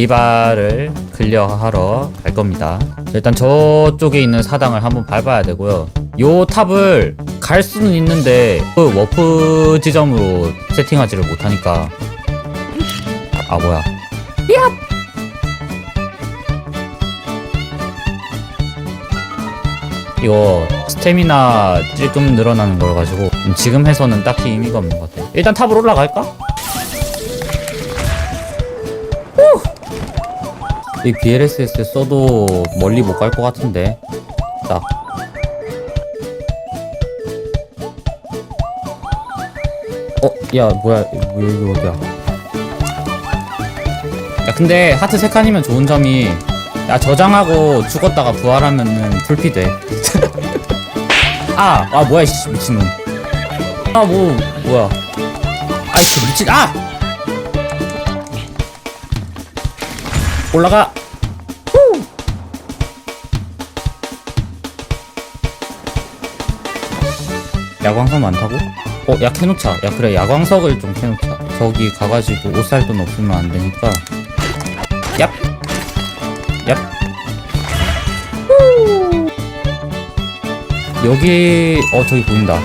리바를 클리어하러 갈 겁니다. 일단 저쪽에 있는 사당을 한번 밟아야 되고요. 요 탑을 갈 수는 있는데 그 워프 지점으로 세팅하지를 못하니까 아 뭐야 이거 스태미나 찔끔 늘어나는 걸 가지고 지금 해서는 딱히 의미가 없는 것 같아요. 일단 탑으로 올라갈까? 이 BLSS 써도 멀리 못 갈 것 같은데 딱 어? 야 뭐야 왜 여기 어디야 야 근데 하트 3칸이면 좋은 점이 야 저장하고 죽었다가 부활하면은 풀피 돼 아! 아 뭐야 씨 미친놈 아 뭐 뭐야 아이씨 미친 아! 올라가 후! 야광석 많다고? 어, 야 캐놓자. 야 그래 야광석을 좀 캐놓자. 저기 가가지고 옷 살 돈 없으면 안 되니까. 얍, 얍. 후! 여기 어 저기 보인다.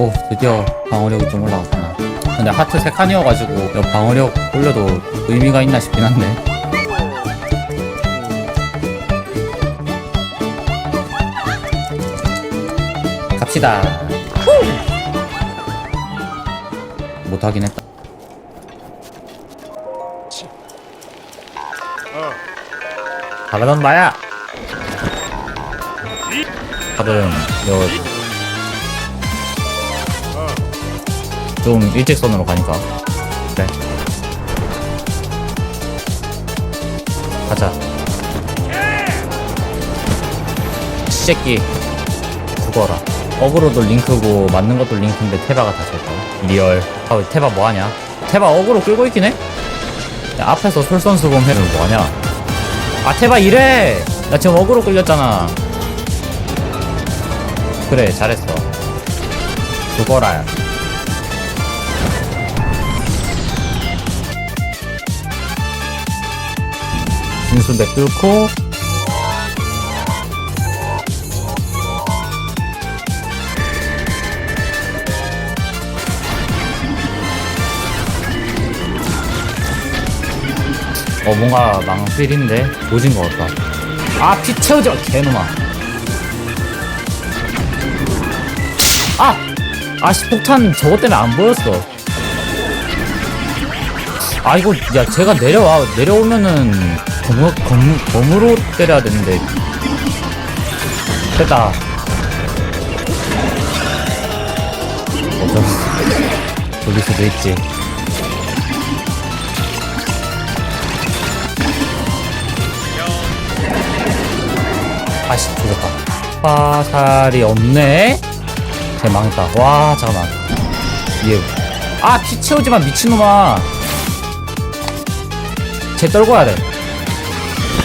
오 드디어 방어력이 좀 올라갔구나. 근데 하트 3칸이어가지고 이거 방어력 올려도 의미가 있나 싶긴 한데. 갑시다. 못하긴 했다. 바라던 마야. 다른 여 좀 일직선으로 가니까. 그래 가자. 새끼 죽어라. 어그로도 링크고 맞는 것도 링크인데 테바가 다 졌다. 리얼. 아 테바 뭐하냐? 테바 어그로 끌고 있긴 해? 야, 앞에서 솔선수범 해는 뭐하냐? 아 테바 이래! 나 지금 어그로 끌렸잖아. 그래 잘했어. 죽어라 진수배 뚫고. 어 뭔가 망필인데 오진 것 같다. 아 피 채우지 마 개놈아. 아! 아씨 폭탄 저것 때문에 안 보였어. 아 이거 야 제가 내려와 내려오면은 검, 검, 검으로 때려야 되는데. 됐다. 어저 돌릴 수도 있지. 아씨 죽었다. 화살이 없네. 쟤 망했다. 와 잠깐만. 얘 아 피 채우지마 미친놈아. 쟤 떨고 와야 돼.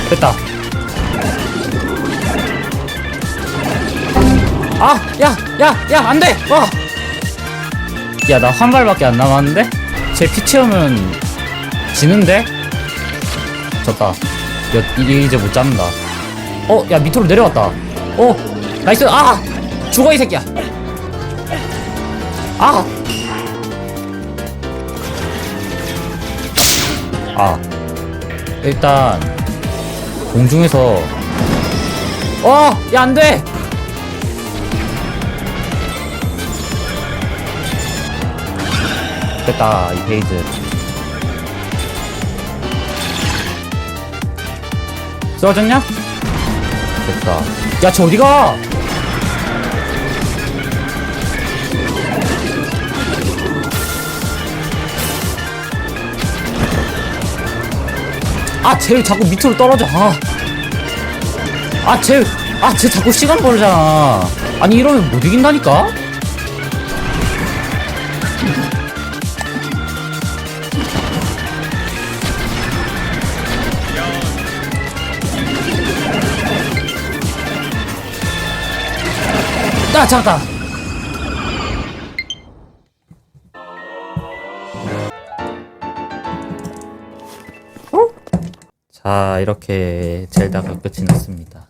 됐다. 아, 야, 야, 야, 안 돼! 와! 야, 나 한 발밖에 안 남았는데? 쟤피 채우면 지는데? 졌다. 야, 이제 못 잡는다. 어, 야, 밑으로 내려왔다. 어, 나이스! 아! 죽어, 이 새끼야! 아! 아. 일단 공중에서 어! 야 안돼! 됐다 이 페이즈 쓰러졌냐? 됐다 야쟤 어디가? 아, 쟤 자꾸 밑으로 떨어져. 아. 아, 쟤, 아, 쟤 자꾸 시간 벌잖아. 아니, 이러면 못 이긴다니까? 아, 잠깐. 자, 이렇게 젤다가 끝이 났습니다.